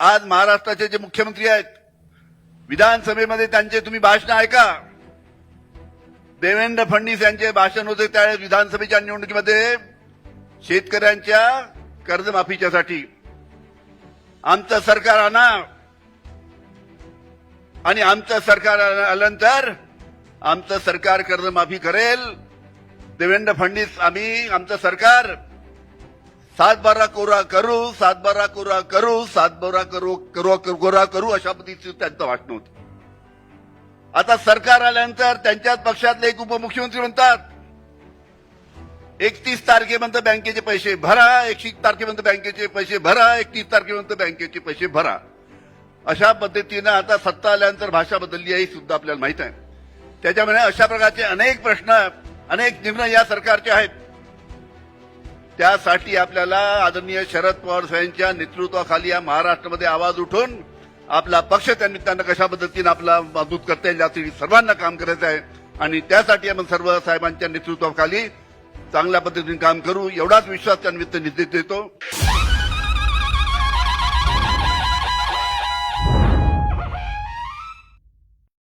आज महाराष्ट्राचे जे मुख्यमंत्री आहेत विधानसभेमध्ये त्यांचे तुम्ही भाषण ऐका. देवेंद्र फडणवीस यांचे भाषण होते त्यावेळेस विधानसभेच्या निवडणुकीमध्ये शेतकऱ्यांच्या कर्जमाफीच्यासाठी. आमचं सरकार आणा. आणि आमचं सरकार आल्यानंतर आमचं सरकार कर्जमाफी करेल. देवेंद्र फडणवीस आम्ही आमचं सरकार सातबारा कोरा करू सातबारा कोरा करू सातबारा करू करू कोरा करू अशा पद्धतीचं त्यांचं वाटणं होतं. आता सरकार आल्यानंतर त्यांच्याच पक्षातले एक उपमुख्यमंत्री म्हणतात एकतीस तारखेपर्यंत बँकेचे पैसे भरा एकशे तारखेपर्यंत बँकेचे पैसे भरा एकतीस तारखेपर्यंत बँकेचे पैसे भरा. अशा पद्धतीनं आता सत्ता आल्यानंतर भाषा बदलली आहे सुद्धा आपल्याला माहीत आहे. त्याच्यामुळे अशा प्रकारचे अनेक प्रश्न अनेक निर्णय या सरकारचे आहेत. त्यासाठी आपल्याला आदरणीय शरद पवार साहेबांच्या नेतृत्वाखाली या महाराष्ट्रामध्ये आवाज उठून आपला पक्ष त्या निमित्तानं कशा पद्धतीनं आपला मजबूत करता येईल यासाठी सर्वांना काम करायचं आहे. आणि त्यासाठी आपण सर्व साहेबांच्या नेतृत्वाखाली चांगल्या पद्धतीने काम करू. एवढाच विश्वास त्या निमित्त देतो.